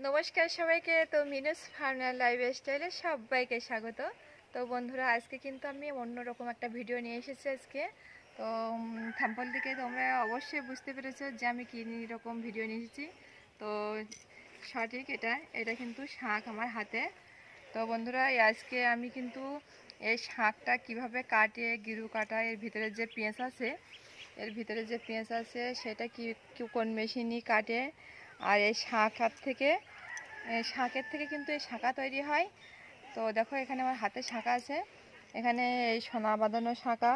নমস্কার সবাইকে, তো মিনুস ফার্নার লাইফ স্টাইলে সবাইকে স্বাগত। তো বন্ধুরা, আজকে কিন্তু আমি অন্যরকম একটা ভিডিও নিয়ে এসেছি আজকে। তো থাম্পল থেকে তোমরা অবশ্যই বুঝতে পেরেছ যে আমি কী রকম ভিডিও নিয়ে এসেছি। তো, সঠিক এটা এটা কিন্তু শাঁখ আমার হাতে। তো বন্ধুরা আজকে আমি কিন্তু এই শাঁখটা কীভাবে কাটে, গিরু কাটা, এর ভিতরে যে পেঁয়াজ আছে, এর ভিতরে যে পেঁয়াজ আছে, সেটা কি, কি- কোন মেশিনই কাটে আর এই শাঁখার থেকে এই শাঁখের থেকে কিন্তু এই শাঁখা তৈরি হয়। তো দেখো এখানে আমার হাতে শাঁখা আছে। এখানে এই সোনা বাঁধানো শাঁখা,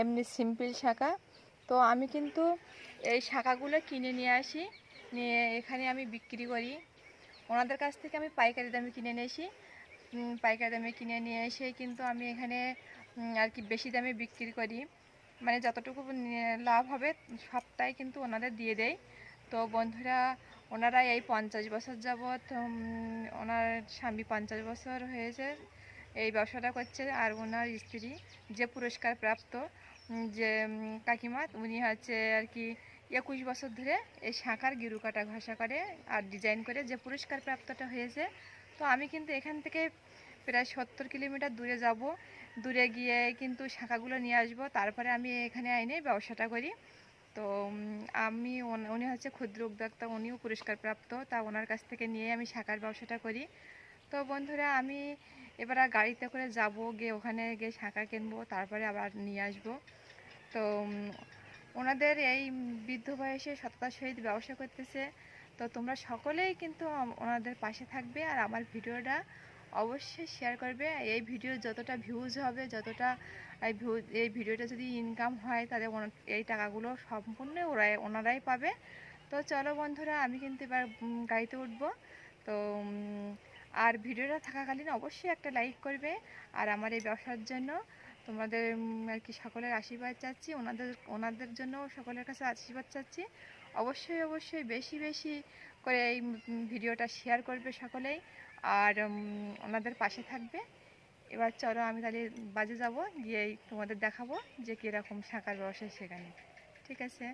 এমনি সিম্পল শাঁখা। তো আমি কিন্তু এই শাঁখাগুলো কিনে নিয়ে আসি, নিয়ে এখানে আমি বিক্রি করি। ওনাদের কাছ থেকে আমি পাইকারি দামে কিনে নিয়ে পাইকারি দামে কিনে নিয়ে এসে কিন্তু আমি এখানে আর কি বেশি দামে বিক্রি করি। মানে যতটুকু লাভ হবে সবটাই কিন্তু ওনাদের দিয়ে দেয় তো বন্ধুরা ওনারা এই পঞ্চাশ বছর যাবৎ ওনার স্বামী পঞ্চাশ বছর হয়েছে, এই ব্যবসাটা করছে আর ওনার স্ত্রী যে পুরস্কার প্রাপ্ত যে কাকিমা, উনি হচ্ছে আর কি একুশ বছর ধরে এই শাঁখার গিরু কাটা ঘষা করে আর ডিজাইন করে যে পুরস্কার প্রাপ্তটা হয়েছে। তো আমি কিন্তু এখান থেকে প্রায় সত্তর কিলোমিটার দূরে যাব। দূরে গিয়ে কিন্তু শাঁখাগুলো নিয়ে আসব, তারপরে আমি এখানে আইনে ব্যবসাটা করি। তো আমি উনি হচ্ছে ক্ষুদ্র উদ্যোক্তা, উনিও পুরস্কার প্রাপ্ত তা ওনার কাছ থেকে নিয়ে আমি শাখার ব্যবসাটা করি। তো বন্ধুরা, আমি এবার গাড়িতে করে যাব, গিয়ে ওখানে গিয়ে শাঁখা কিনবো, তারপরে আবার নিয়ে আসব। তো ওনাদের এই বৃদ্ধ বয়সে সততার সহিত ব্যবসা করতেছে। তো তোমরা সকলেই কিন্তু ওনাদের পাশে থাকবে। আর আমার ভিডিওটা অবশ্যই শেয়ার করবে। এই ভিডিও যতটা ভিউজ হবে, যতটা এই এই ভিডিওটা যদি ইনকাম হয়, তাহলে এই টাকাগুলো সম্পূর্ণ ওরাই ওনারাই পাবে। তো চলো বন্ধুরা, আমি কিন্তু এবার গাড়িতে উঠবো। তো আর ভিডিওটা থাকাকালীন অবশ্যই একটা লাইক করবে। আর আমার এই ব্যবসার জন্য তোমাদের আর কি সকলের আশীর্বাদ চাচ্ছি। ওনাদের ওনাদের জন্য সকলের কাছে আশীর্বাদ চাচ্ছি। অবশ্যই অবশ্যই বেশি বেশি করে এই ভিডিওটা শেয়ার করবে সকলেই। আর ওনাদের পাশে থাকবে। এবার চলো আমি তাহলে বাজে যাব গিয়ে তোমাদের দেখাবো যে কীরকম শাঁখার ব্যবসা সেখানে। ঠিক আছে?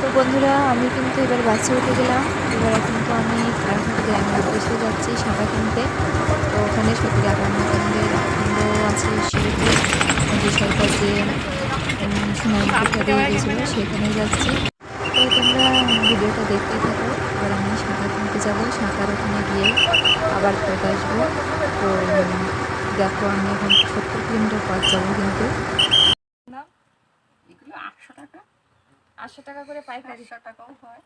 তো বন্ধুরা আমি কিন্তু এবার বাসে উঠে গেলাম। এবার কিন্তু আমি কারণঘাট গ্রামের উদ্দেশ্যে যাচ্ছি শাঁখা কিনতে। তো ওখানে সত্যি আখণ্ড আছে শিলিগুড়ি যে সরকার যে সোনার গেছিল সেখানে যাচ্ছি। ভিডিওটা দেখতে থাকো। এবার আমি শাঁখা কিনতে যাব। শাঁখার ওখানে গিয়ে আবার ফেরত আসব। তো দেখো আমি এখন সত্তর কিলোমিটার পথ যাব কিন্তু। এগুলো আটশো টাকা। আটশো টাকা করে পাইকারি। টাকাও হয়।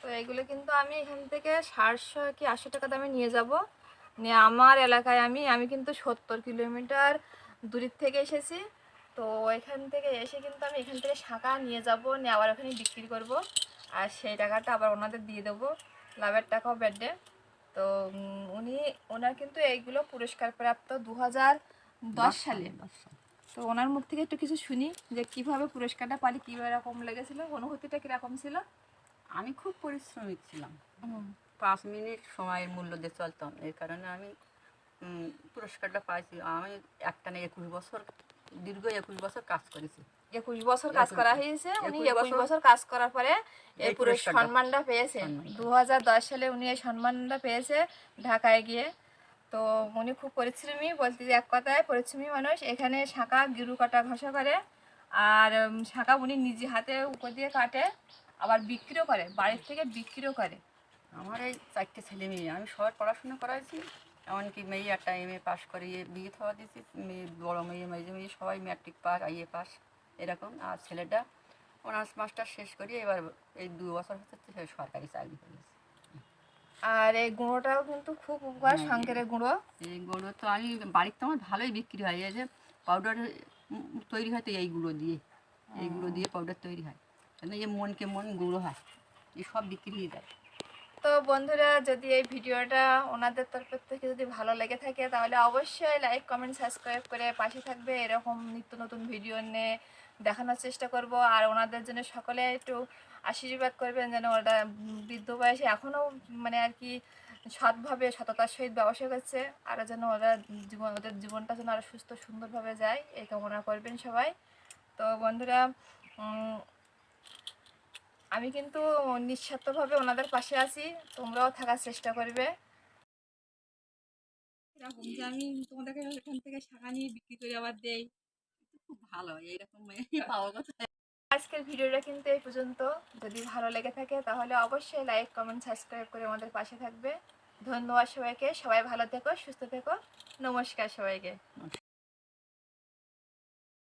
তো এগুলো কিন্তু আমি এখান থেকে সাতশো কি আটশো টাকা দামে নিয়ে যাব। নিয়ে আমার এলাকায় আমি আমি কিন্তু সত্তর কিলোমিটার দূরের থেকে এসেছি। তো এখান থেকে এসে কিন্তু আমি এখান থেকে শাঁখা নিয়ে যাব নিয়ে আবার ওখানে বিক্রি করব। আর সেই টাকাটা আবার ওনাদের দিয়ে দেবো লাভের টাকাও বেডে তো উনি ওনার কিন্তু এইগুলো পুরস্কার প্রাপ্ত দু হাজার দশ সালে। তো ওনার মুখ থেকে একটু কিছু শুনি যে কীভাবে পুরস্কারটা পালি কীভাবে রকম লেগেছিল অনুভূতিটা কীরকম ছিল? আমি খুব পরিশ্রমিক ছিলাম। পাঁচ মিনিট সময়ের মূল্য দিয়ে চলতাম। এই কারণে আমি পুরস্কারটা পাইছি। আমি একটা না একুশ বছর দীর্ঘ একুশ বছর কাজ করেছি। একুশ বছর কাজ করা হয়েছে উনি একুশ বছর কাজ করার পরে এই পুরো সম্মানটা পেয়েছে। দু সালে উনি এই সম্মানটা পেয়েছে ঢাকায় গিয়ে। তো উনি খুব পরিশ্রমী বলতে এক কথায় পরিশ্রমী মানুষ। এখানে শাঁখা গিরু কাটা ঘষা করে আর শাঁখা উনি নিজে হাতে উপর দিয়ে কাটে আবার বিক্রিও করে বাড়ির থেকে বিক্রিও করে। আমার এই চারটে ছেলে মেয়ে আমি সবাই পড়াশোনা করাইছি। এমনকি মেয়ে একটা এম এ পাস করিয়ে বিয়ে থাওয়া দিয়েছি। মেয়ে বড়ো মেয়ে মেয়ে মেয়ে সবাই ম্যাট্রিক পাস আইএ পাস এরকম। আর ছেলেটা অনার্স মাস্টার শেষ করিয়ে এবার এই দু বছর হচ্ছে সে সরকারি চাকরি করেছে। আর এই গুঁড়োটাও কিন্তু খুব উপকার হ্যাঁ, শঙ্করের গুঁড়ো। এই গুঁড়ো তো আমি বাড়িতে আমার ভালোই বিক্রি হয় এই যে পাউডার তৈরি হয় তো এই গুঁড়ো দিয়ে। এই গুঁড়ো দিয়ে পাউডার তৈরি হয়। কেন এই মনকে মন গুঁড়ো হয় এই সব বিক্রি হয়ে যায়। তো বন্ধুরা, যদি এই ভিডিওটা ওনাদের তরফ থেকে যদি ভালো লেগে থাকে, তাহলে অবশ্যই লাইক কমেন্ট সাবস্ক্রাইব করে পাশে থাকবে। এরকম নিত্য নতুন ভিডিও নিয়ে দেখানোর চেষ্টা করব। আর ওনাদের জন্য সকলে একটু আশীর্বাদ করবেন যেন ওরা বৃদ্ধ বয়সে এখনও মানে আর কি সৎভাবে, সততার সহিত ব্যবসা করছে। আরও যেন ওরা জীবন, ওদের জীবনটা যেন আরও সুস্থ, সুন্দরভাবে যায়, এই কামনা করবেন সবাই। তো বন্ধুরা আমি কিন্তু নিঃস্বার্থভাবে ওনাদের পাশে আছি। তোমরাও থাকার চেষ্টা করবে। এরকম যে আমি তোমাদেরকে এখান থেকে শাখা নিয়ে বিক্রি করে আবার দেই খুব ভালো এইরকম পাওয়া কথা। আজকের ভিডিওটা কিন্তু এই পর্যন্ত। যদি ভালো লেগে থাকে তাহলে অবশ্যই লাইক কমেন্ট সাবস্ক্রাইব করে আমাদের পাশে থাকবে। ধন্যবাদ সবাইকে। সবাই ভালো থেকো সুস্থ থেকো। নমস্কার সবাইকে।